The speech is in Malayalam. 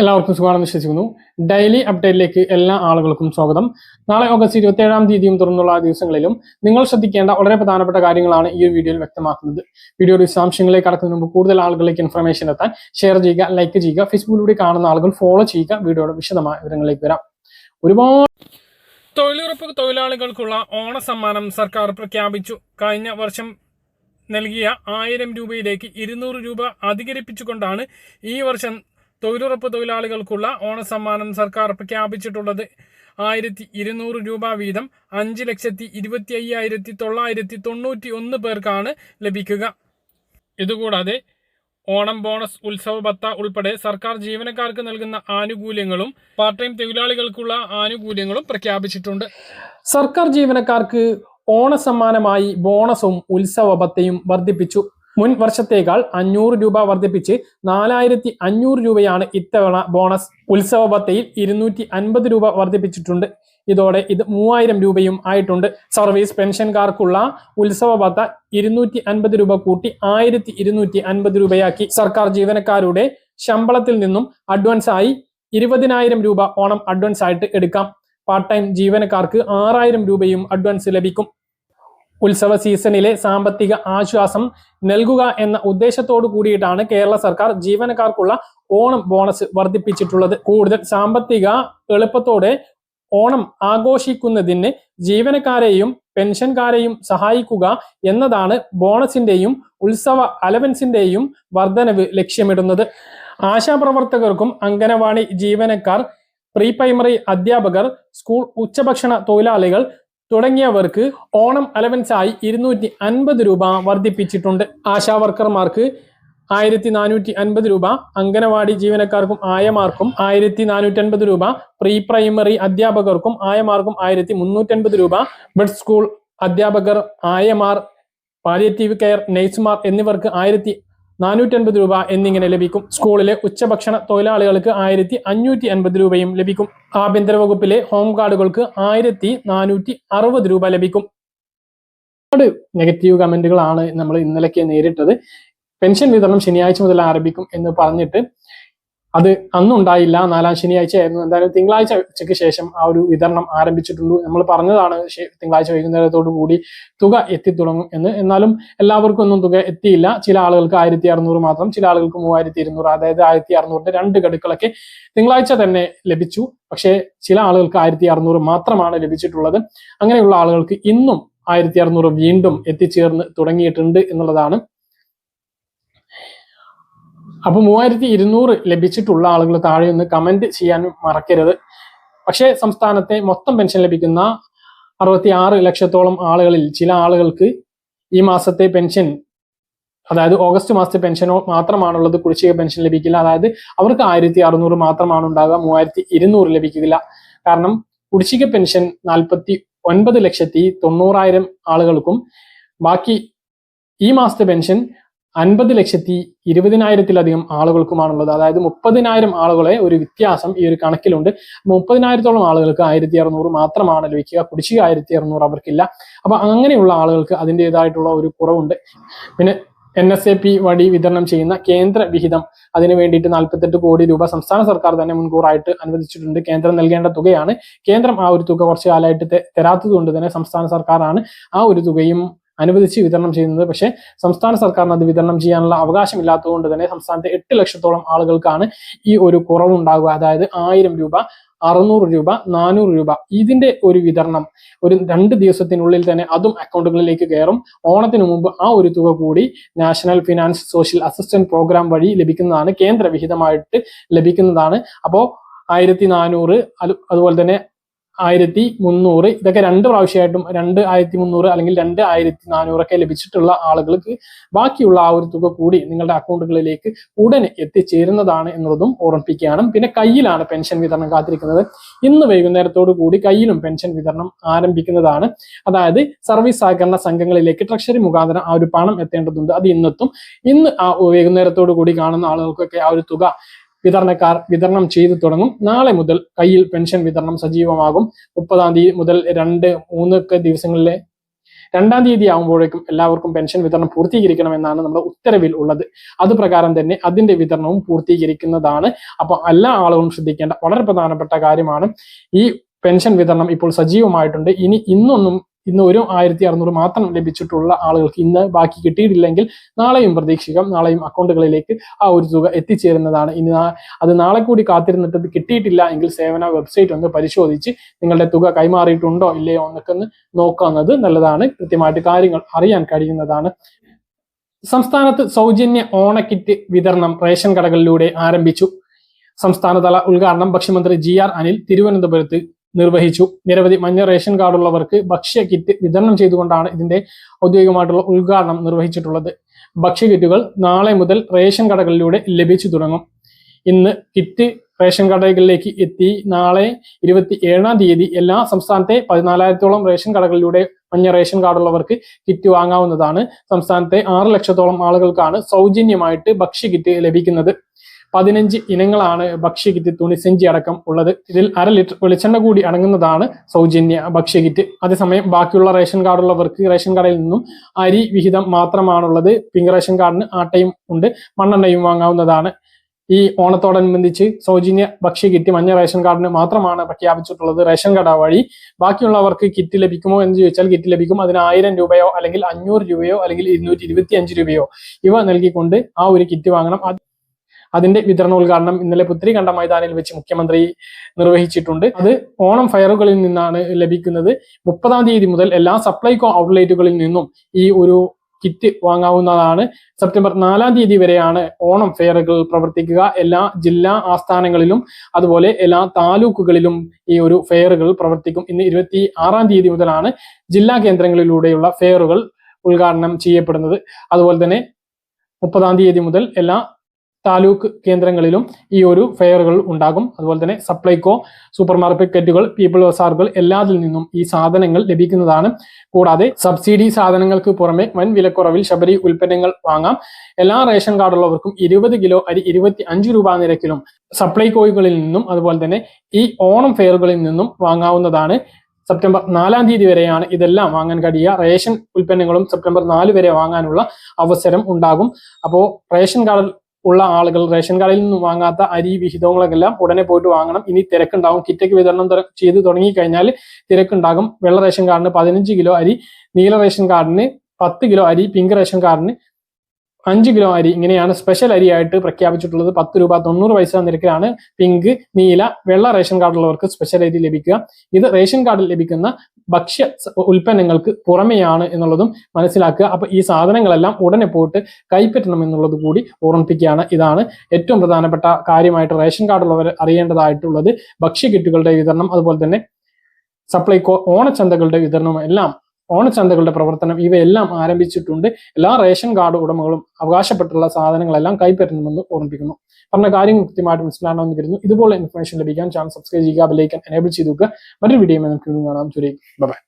എല്ലാവർക്കും സുഖമാണെന്ന് വിശ്വസിക്കുന്നു. ഡെയിലി അപ്ഡേറ്റിലേക്ക് എല്ലാ ആളുകൾക്കും സ്വാഗതം. നാളെ ഓഗസ്റ്റ് ഇരുപത്തി ഏഴാം തീയതിയും തുറന്നുള്ള ദിവസങ്ങളിലും നിങ്ങൾ ശ്രദ്ധിക്കേണ്ട വളരെ പ്രധാനപ്പെട്ട കാര്യങ്ങളാണ് ഈ വീഡിയോയിൽ വ്യക്തമാക്കുന്നത്. വീഡിയോയുടെ വിശദാംശങ്ങളിലേക്ക് കടക്കുന്ന മുമ്പ് കൂടുതൽ ആളുകളിലേക്ക് ഇൻഫർമേഷൻ എത്താൻ ഷെയർ ചെയ്യുക ലൈക്ക് ചെയ്യുക ഫേസ്ബുക്കിലൂടെ കാണുന്ന ആളുകൾ ഫോളോ ചെയ്യുക വീഡിയോയുടെ വിശദമായ വിവരങ്ങളിലേക്ക് വരാം. ഒരുപാട് തൊഴിലുറപ്പ് തൊഴിലാളികൾക്കുള്ള ഓണ സമ്മാനം സർക്കാർ പ്രഖ്യാപിച്ചു. കഴിഞ്ഞ വർഷം നൽകിയ ആയിരം രൂപയിലേക്ക് ഇരുന്നൂറ് രൂപ അധികരിപ്പിച്ചുകൊണ്ടാണ് ഈ വർഷം തൊഴിലുറപ്പ് തൊഴിലാളികൾക്കുള്ള ഓണസമ്മാനം സർക്കാർ പ്രഖ്യാപിച്ചിട്ടുള്ളത് ആയിരത്തി ഇരുന്നൂറ് രൂപ വീതം അഞ്ച് ലക്ഷത്തി ഇരുപത്തി അയ്യായിരത്തി തൊള്ളായിരത്തി തൊണ്ണൂറ്റി ഒന്ന് പേർക്കാണ് ലഭിക്കുക. ഇതുകൂടാതെ ഓണം ബോണസ് ഉത്സവ ഭത്ത ഉൾപ്പെടെ സർക്കാർ ജീവനക്കാർക്ക് നൽകുന്ന ആനുകൂല്യങ്ങളും പാർട്ട് ടൈം തൊഴിലാളികൾക്കുള്ള ആനുകൂല്യങ്ങളും പ്രഖ്യാപിച്ചിട്ടുണ്ട്. സർക്കാർ ജീവനക്കാർക്ക് ഓണസമ്മാനമായി ബോണസും ഉത്സവ ഭത്തയും വർദ്ധിപ്പിച്ചു. മുൻ വർഷത്തേക്കാൾ അഞ്ഞൂറ് രൂപ വർദ്ധിപ്പിച്ച് നാലായിരത്തി അഞ്ഞൂറ് രൂപയാണ് ഇത്തവണ ബോണസ് ഉത്സവ ഭത്തയിൽ ഇരുന്നൂറ്റി അൻപത് രൂപ വർദ്ധിപ്പിച്ചിട്ടുണ്ട്. ഇതോടെ ഇത് മൂവായിരം രൂപയും ആയിട്ടുണ്ട്. സർവീസ് പെൻഷൻകാർക്കുള്ള ഉത്സവ ഭത്ത ഇരുന്നൂറ്റി അൻപത് രൂപ കൂട്ടി ആയിരത്തി ഇരുന്നൂറ്റി അൻപത് രൂപയാക്കി. സർക്കാർ ജീവനക്കാരുടെ ശമ്പളത്തിൽ നിന്നും അഡ്വാൻസ് ആയി ഇരുപതിനായിരം രൂപ ഓണം അഡ്വാൻസ് ആയിട്ട് എടുക്കാം. പാർട്ട് ടൈം ജീവനക്കാർക്ക് ആറായിരം രൂപയും അഡ്വാൻസ് ലഭിക്കും. ഉത്സവ സീസണിലെ സാമ്പത്തിക ആശ്വാസം നൽകുക എന്ന ഉദ്ദേശത്തോടു കൂടിയിട്ടാണ് കേരള സർക്കാർ ജീവനക്കാർക്കുള്ള ഓണം ബോണസ് വർദ്ധിപ്പിച്ചിട്ടുള്ളത്. കൂടുതൽ സാമ്പത്തിക എളുപ്പത്തോടെ ഓണം ആഘോഷിക്കുന്നതിന് ജീവനക്കാരെയും പെൻഷൻകാരെയും സഹായിക്കുക എന്നതാണ് ബോണസിന്റെയും ഉത്സവ അലവൻസിന്റെയും വർധനവ് ലക്ഷ്യമിടുന്നത്. ആശാപ്രവർത്തകർക്കും അംഗനവാടി ജീവനക്കാർ പ്രീ പ്രൈമറി അധ്യാപകർ സ്കൂൾ ഉച്ചഭക്ഷണ തൊഴിലാളികൾ തുടങ്ങിയവർക്ക് ഓണം അലവൻസായി ഇരുന്നൂറ്റി അൻപത് രൂപ വർദ്ധിപ്പിച്ചിട്ടുണ്ട്. ആശാ വർക്കർമാർക്ക് ആയിരത്തി നാനൂറ്റി അൻപത് രൂപ അംഗനവാടി ജീവനക്കാർക്കും ആയമാർക്കും ആയിരത്തി നാനൂറ്റി അൻപത് രൂപ പ്രീ പ്രൈമറി അധ്യാപകർക്കും ആയമാർക്കും ആയിരത്തി മുന്നൂറ്റൻപത് രൂപ ബഡ് സ്കൂൾ അധ്യാപകർ ആയമാർ പാലിയേറ്റീവ് കെയർ നഴ്സുമാർ എന്നിവർക്ക് ആയിരത്തി നാനൂറ്റൻപത് രൂപ എന്നിങ്ങനെ ലഭിക്കും. സ്കൂളിലെ ഉച്ചഭക്ഷണ തൊഴിലാളികൾക്ക് ആയിരത്തി അഞ്ഞൂറ്റി അൻപത് രൂപയും ലഭിക്കും. ആഭ്യന്തര വകുപ്പിലെ ഹോം ഗാർഡുകൾക്ക് ആയിരത്തി നാനൂറ്റി അറുപത് രൂപ ലഭിക്കും. ഒരുപാട് നെഗറ്റീവ് കമന്റുകളാണ് നമ്മൾ ഇന്നലെയൊക്കെ നേരിട്ടത്. പെൻഷൻ വിതരണം ശനിയാഴ്ച മുതൽ ആരംഭിക്കും എന്ന് പറഞ്ഞിട്ട് അത് അന്നുണ്ടായില്ല. നാലാം ശനിയാഴ്ച ആയിരുന്നു. എന്തായാലും തിങ്കളാഴ്ച ഉച്ചയ്ക്ക് ശേഷം ആ ഒരു വിതരണം ആരംഭിച്ചിട്ടുള്ളൂ. നമ്മൾ പറഞ്ഞതാണ് തിങ്കളാഴ്ച വൈകുന്നേരത്തോടു കൂടി തുക എത്തിത്തുടങ്ങും എന്ന്. എന്നാലും എല്ലാവർക്കും ഒന്നും തുക എത്തിയില്ല. ചില ആളുകൾക്ക് ആയിരത്തി അറുന്നൂറ് മാത്രം ചില ആളുകൾക്ക് മൂവായിരത്തി ഇരുന്നൂറ് അതായത് ആയിരത്തി അറുന്നൂറിന്റെ രണ്ട് ഗഡുക്കളൊക്കെ തിങ്കളാഴ്ച തന്നെ ലഭിച്ചു. പക്ഷേ ചില ആളുകൾക്ക് ആയിരത്തി അറുന്നൂറ് മാത്രമാണ് ലഭിച്ചിട്ടുള്ളത്. അങ്ങനെയുള്ള ആളുകൾക്ക് ഇന്നും ആയിരത്തി അറുന്നൂറ് വീണ്ടും എത്തിച്ചേർന്ന് തുടങ്ങിയിട്ടുണ്ട് എന്നുള്ളതാണ് അപ്പൊ മൂവായിരത്തി ഇരുന്നൂറ് ലഭിച്ചിട്ടുള്ള ആളുകൾ താഴെ ഒന്ന് കമന്റ് ചെയ്യാനും മറക്കരുത്. പക്ഷേ സംസ്ഥാനത്തെ മൊത്തം പെൻഷൻ ലഭിക്കുന്ന അറുപത്തി ആറ് ലക്ഷത്തോളം ആളുകളിൽ ചില ആളുകൾക്ക് ഈ മാസത്തെ പെൻഷൻ അതായത് ഓഗസ്റ്റ് മാസത്തെ പെൻഷനോ മാത്രമാണുള്ളത് കുടിശ്ശിക പെൻഷൻ ലഭിക്കില്ല. അതായത് അവർക്ക് ആയിരത്തി അറുന്നൂറ് മാത്രമാണ് ഉണ്ടാകുക മൂവായിരത്തി ഇരുന്നൂറ് ലഭിക്കില്ല. കാരണം കുടിശ്ശിക പെൻഷൻ നാൽപ്പത്തി ഒൻപത് ലക്ഷത്തി തൊണ്ണൂറായിരം ആളുകൾക്കും ബാക്കി ഈ മാസത്തെ പെൻഷൻ അൻപത് ലക്ഷത്തി ഇരുപതിനായിരത്തിലധികം ആളുകൾക്കുമാണുള്ളത്. അതായത് മുപ്പതിനായിരം ആളുകളെ ഒരു വ്യത്യാസം ഈ ഒരു കണക്കിലുണ്ട്. മുപ്പതിനായിരത്തോളം ആളുകൾക്ക് ആയിരത്തി അറുന്നൂറ് മാത്രമാണ് ലഭിക്കുക. കുടിശ്ശിക ആയിരത്തി അറുന്നൂറ് അവർക്കില്ല. അപ്പൊ അങ്ങനെയുള്ള ആളുകൾക്ക് അതിന്റെതായിട്ടുള്ള ഒരു കുറവുണ്ട്. പിന്നെ എൻ എസ് എ പി വഴി വിതരണം ചെയ്യുന്ന കേന്ദ്ര വിഹിതം അതിനു വേണ്ടിയിട്ട് നാൽപ്പത്തെട്ട് കോടി രൂപ സംസ്ഥാന സർക്കാർ തന്നെ മുൻകൂറായിട്ട് അനുവദിച്ചിട്ടുണ്ട്. കേന്ദ്രം നൽകേണ്ട തുകയാണ്. കേന്ദ്രം ആ ഒരു തുക കുറച്ച് കാലമായിട്ട് തരാത്തത് കൊണ്ട് തന്നെ സംസ്ഥാന സർക്കാരാണ് ആ ഒരു തുകയും അനുവദിച്ച് വിതരണം ചെയ്യുന്നത്. പക്ഷേ സംസ്ഥാന സർക്കാരിന് അത് വിതരണം ചെയ്യാനുള്ള അവകാശമില്ലാത്തതുകൊണ്ട് തന്നെ സംസ്ഥാനത്തെ എട്ട് ലക്ഷത്തോളം ആളുകൾക്കാണ് ഈ ഒരു കുറവുണ്ടാകുക അതായത് ആയിരം രൂപ അറുന്നൂറ് രൂപ നാനൂറ് രൂപ. ഇതിന്റെ ഒരു വിതരണം ഒരു രണ്ട് ദിവസത്തിനുള്ളിൽ തന്നെ അതും അക്കൗണ്ടുകളിലേക്ക് കയറും. ഓണത്തിന് മുമ്പ് ആ ഒരു തുക കൂടി national finance social assistant programme വഴി ലഭിക്കുന്നതാണ് കേന്ദ്ര വിഹിതമായിട്ട് ലഭിക്കുന്നതാണ്. അപ്പോൾ ആയിരത്തി നാനൂറ് അത് അതുപോലെ തന്നെ ആയിരത്തി മുന്നൂറ്. ഇതൊക്കെ രണ്ട് പ്രാവശ്യമായിട്ടും രണ്ട് ആയിരത്തി മുന്നൂറ് അല്ലെങ്കിൽ രണ്ട് ആയിരത്തി നാനൂറൊക്കെ ലഭിച്ചിട്ടുള്ള ആളുകൾക്ക് ബാക്കിയുള്ള ആ ഒരു തുക കൂടി നിങ്ങളുടെ അക്കൗണ്ടുകളിലേക്ക് ഉടനെ എത്തിച്ചേരുന്നതാണ് എന്നുള്ളതും ഓർമ്മിപ്പിക്കുകയാണ്. പിന്നെ കയ്യിലാണ് പെൻഷൻ വിതരണം കാത്തിരിക്കുന്നത്. ഇന്ന് വൈകുന്നേരത്തോടു കൂടി കയ്യിലും പെൻഷൻ വിതരണം ആരംഭിക്കുന്നതാണ്. അതായത് സർവീസ് സഹകരണ സംഘങ്ങളിലേക്ക് ട്രഷറി മുഖാന്തരം ആ ഒരു പണം എത്തേണ്ടതുണ്ട്. അത് ഇന്നെത്തും. ഇന്ന് ആ വൈകുന്നേരത്തോടു കൂടി കാണുന്ന ആളുകൾക്കൊക്കെ ആ ഒരു തുക വിതരണക്കാർ വിതരണം ചെയ്തു തുടങ്ങും. നാളെ മുതൽ കയ്യിൽ പെൻഷൻ വിതരണം സജീവമാകും. മുപ്പതാം തീയതി മുതൽ രണ്ട് മൂന്നൊക്കെ ദിവസങ്ങളിലെ രണ്ടാം തീയതി ആകുമ്പോഴേക്കും എല്ലാവർക്കും പെൻഷൻ വിതരണം പൂർത്തീകരിക്കണമെന്നാണ് നമ്മുടെ ഉത്തരവിൽ ഉള്ളത്. അത് പ്രകാരം തന്നെ അതിന്റെ വിതരണവും പൂർത്തീകരിക്കുന്നതാണ്. അപ്പോൾ എല്ലാ ആളുകളും ശ്രദ്ധിക്കേണ്ട വളരെ പ്രധാനപ്പെട്ട കാര്യമാണ് ഈ പെൻഷൻ വിതരണം ഇപ്പോൾ സജീവമായിട്ടുണ്ട്. ഇനി ഇന്നൊന്നും ഇന്ന് ഒരു ആയിരത്തി അറുന്നൂറ് മാത്രം ലഭിച്ചിട്ടുള്ള ആളുകൾക്ക് ഇന്ന് ബാക്കി കിട്ടിയിട്ടില്ലെങ്കിൽ നാളെയും പ്രതീക്ഷിക്കാം. നാളെയും അക്കൗണ്ടുകളിലേക്ക് ആ ഒരു തുക എത്തിച്ചേരുന്നതാണ്. ഇനി അത് നാളെ കൂടി കാത്തിരുന്നിട്ട് ഇത് കിട്ടിയിട്ടില്ല എങ്കിൽ സേവന വെബ്സൈറ്റ് ഒന്ന് പരിശോധിച്ച് നിങ്ങളുടെ തുക കൈമാറിയിട്ടുണ്ടോ ഇല്ലയോ എന്നൊക്കെ ഒന്ന് നോക്കുന്നത് നല്ലതാണ്. കൃത്യമായിട്ട് കാര്യങ്ങൾ അറിയാൻ കഴിയുന്നതാണ്. സംസ്ഥാനത്ത് സൗജന്യ ഓണക്കിറ്റ് വിതരണം റേഷൻ കടകളിലൂടെ ആരംഭിച്ചു. സംസ്ഥാനതല ഉദ്ഘാടനം ഭക്ഷ്യമന്ത്രി ജി ആർ അനിൽ തിരുവനന്തപുരത്ത് നിർവഹിച്ചു. നിരവധി മഞ്ഞ റേഷൻ കാർഡുള്ളവർക്ക് ഭക്ഷ്യ കിറ്റ് വിതരണം ചെയ്തുകൊണ്ടാണ് ഇതിന്റെ ഔദ്യോഗികമായിട്ടുള്ള ഉദ്ഘാടനം നിർവഹിച്ചിട്ടുള്ളത്. ഭക്ഷ്യ കിറ്റുകൾ നാളെ മുതൽ റേഷൻ കടകളിലൂടെ ലഭിച്ചു തുടങ്ങും. ഇന്ന് കിറ്റ് റേഷൻ കടകളിലേക്ക് എത്തി. നാളെ ഇരുപത്തി ഏഴാം തീയതി എല്ലാ സംസ്ഥാനത്തെ പതിനാലായിരത്തോളം റേഷൻ കടകളിലൂടെ മഞ്ഞ റേഷൻ കാർഡുള്ളവർക്ക് കിറ്റ് വാങ്ങാവുന്നതാണ്. സംസ്ഥാനത്തെ ആറ് ലക്ഷത്തോളം ആളുകൾക്കാണ് സൗജന്യമായിട്ട് ഭക്ഷ്യ കിറ്റ് ലഭിക്കുന്നത്. പതിനഞ്ച് ഇനങ്ങളാണ് ഭക്ഷ്യ കിറ്റ് തുണിസഞ്ചി അടക്കം ഉള്ളത്. ഇതിൽ അര ലിറ്റർ വെളിച്ചെണ്ണ കൂടി അടങ്ങുന്നതാണ് സൗജന്യ ഭക്ഷ്യ കിറ്റ് അതേസമയം ബാക്കിയുള്ള റേഷൻ കാർഡുള്ളവർക്ക് റേഷൻ കടയിൽ നിന്നും അരി വിഹിതം മാത്രമാണുള്ളത്. പിങ്ക് റേഷൻ കാർഡിന് ആട്ടയും ഉണ്ട് മണ്ണെണ്ണയും വാങ്ങാവുന്നതാണ്. ഈ ഓണത്തോടനുബന്ധിച്ച് സൗജന്യ ഭക്ഷ്യ കിറ്റ് മഞ്ഞ റേഷൻ കാർഡിന് മാത്രമാണ് പ്രഖ്യാപിച്ചിട്ടുള്ളത് റേഷൻ കട വഴി. ബാക്കിയുള്ളവർക്ക് കിറ്റ് ലഭിക്കുമോ എന്ന് ചോദിച്ചാൽ കിറ്റ് ലഭിക്കും. അതിന് ആയിരം രൂപയോ അല്ലെങ്കിൽ അഞ്ഞൂറ് രൂപയോ അല്ലെങ്കിൽ ഇരുന്നൂറ്റി രൂപയോ ഇവ നൽകിക്കൊണ്ട് ആ ഒരു കിറ്റ് വാങ്ങണം. അതിന്റെ വിതരണോദ്ഘാടനം ഇന്നലെ പുത്രികണ്ഠ മൈതാനിൽ വെച്ച് മുഖ്യമന്ത്രി നിർവഹിച്ചിട്ടുണ്ട്. അത് ഓണം ഫയറുകളിൽ നിന്നാണ് ലഭിക്കുന്നത്. മുപ്പതാം തീയതി മുതൽ എല്ലാ സപ്ലൈകോ ഔട്ട്ലെറ്റുകളിൽ നിന്നും ഈ ഒരു കിറ്റ് വാങ്ങാവുന്നതാണ്. സെപ്റ്റംബർ നാലാം തീയതി വരെയാണ് ഓണം ഫെയറുകൾ പ്രവർത്തിക്കുക. എല്ലാ ജില്ലാ ആസ്ഥാനങ്ങളിലും അതുപോലെ എല്ലാ താലൂക്കുകളിലും ഈ ഒരു ഫെയറുകൾ പ്രവർത്തിക്കും. ഇന്ന് ഇരുപത്തി ആറാം തീയതി മുതലാണ് ജില്ലാ കേന്ദ്രങ്ങളിലൂടെയുള്ള ഫെയറുകൾ ഉദ്ഘാടനം ചെയ്യപ്പെടുന്നത്. അതുപോലെ തന്നെ മുപ്പതാം തീയതി മുതൽ എല്ലാ താലൂക്ക് കേന്ദ്രങ്ങളിലും ഈ ഒരു ഫെയറുകൾ ഉണ്ടാകും. അതുപോലെ തന്നെ സപ്ലൈകോ സൂപ്പർ മാർക്കറ്റുകൾ പീപ്പിൾ ബസാറുകൾ എല്ലാതിൽ നിന്നും ഈ സാധനങ്ങൾ ലഭിക്കുന്നതാണ്. കൂടാതെ സബ്സിഡി സാധനങ്ങൾക്ക് പുറമെ വൻ വിലക്കുറവിൽ ശബരി ഉൽപ്പന്നങ്ങൾ വാങ്ങാം. എല്ലാ റേഷൻ കാർഡുള്ളവർക്കും ഇരുപത് കിലോ അരി ഇരുപത്തി അഞ്ച് രൂപ നിരക്കിലും സപ്ലൈകോകളിൽ നിന്നും അതുപോലെ തന്നെ ഈ ഓണം ഫെയറുകളിൽ നിന്നും വാങ്ങാവുന്നതാണ്. സെപ്റ്റംബർ നാലാം തീയതി വരെയാണ് ഇതെല്ലാം വാങ്ങാൻ കഴിയുക. റേഷൻ ഉൽപ്പന്നങ്ങളും സെപ്റ്റംബർ നാല് വരെ വാങ്ങാനുള്ള അവസരം ഉണ്ടാകും. അപ്പോൾ റേഷൻ കാർഡ് ഉള്ള ആളുകൾ റേഷൻ കടയിൽ നിന്ന് വാങ്ങാത്ത അരി വിഹിതങ്ങളെല്ലാം ഉടനെ പോയിട്ട് വാങ്ങണം. ഇനി തിരക്കുണ്ടാകും കിറ്റയ്ക്ക് വിതരണം ചെയ്ത് തുടങ്ങി കഴിഞ്ഞാൽ തിരക്കുണ്ടാകും. വെള്ള റേഷൻ കാർഡിന് പതിനഞ്ച് കിലോ അരി നീല റേഷൻ കാർഡിന് പത്ത് കിലോ അരി പിങ്ക് റേഷൻ കാർഡിന് അഞ്ച് കിലോ അരി ഇങ്ങനെയാണ് സ്പെഷ്യൽ അരിയായിട്ട് പ്രഖ്യാപിച്ചിട്ടുള്ളത്. പത്ത് രൂപ തൊണ്ണൂറ് പൈസ നിരക്കിലാണ് പിങ്ക് നീല വെള്ള റേഷൻ കാർഡുള്ളവർക്ക് സ്പെഷ്യൽ അരി ലഭിക്കുക. ഇത് റേഷൻ കാർഡിൽ ലഭിക്കുന്ന ഭക്ഷ്യ ഉൽപ്പന്നങ്ങൾക്ക് പുറമെയാണ് എന്നുള്ളതും മനസ്സിലാക്കുക. അപ്പൊ ഈ സാധനങ്ങളെല്ലാം ഉടനെ പോയിട്ട് കൈപ്പറ്റണം എന്നുള്ളത് കൂടി ഓർമ്മിപ്പിക്കുകയാണ്. ഇതാണ് ഏറ്റവും പ്രധാനപ്പെട്ട കാര്യമായിട്ട് റേഷൻ കാർഡുള്ളവർ അറിയേണ്ടതായിട്ടുള്ളത്. ഭക്ഷ്യ കിറ്റുകളുടെ വിതരണം അതുപോലെ തന്നെ സപ്ലൈകോ ഓണച്ചന്തകളുടെ വിതരണം എല്ലാം ഓണച്ചന്തകളുടെ പ്രവർത്തനം ഇവയെല്ലാം ആരംഭിച്ചിട്ടുണ്ട്. എല്ലാ റേഷൻ കാർഡ് ഉടമകളും അവകാശപ്പെട്ടുള്ള സാധനങ്ങളെല്ലാം കൈപ്പറ്റണമെന്ന് ഓർമ്മിപ്പിക്കുന്നു. പറഞ്ഞ കാര്യങ്ങൾ കൃത്യമായിട്ട് മനസ്സിലാണെന്ന് കരുതുന്നു. ഇതുപോലെ ഇൻഫർമേഷൻ ലഭിക്കാൻ ചാനൽ സബ്സ്ക്രൈബ് ചെയ്യുക ബെല്ലൈക്കൻ എനേബിൾ ചെയ്തു മറ്റൊരു വീഡിയോ നമുക്ക് കാണാം. ചുരി ബൈ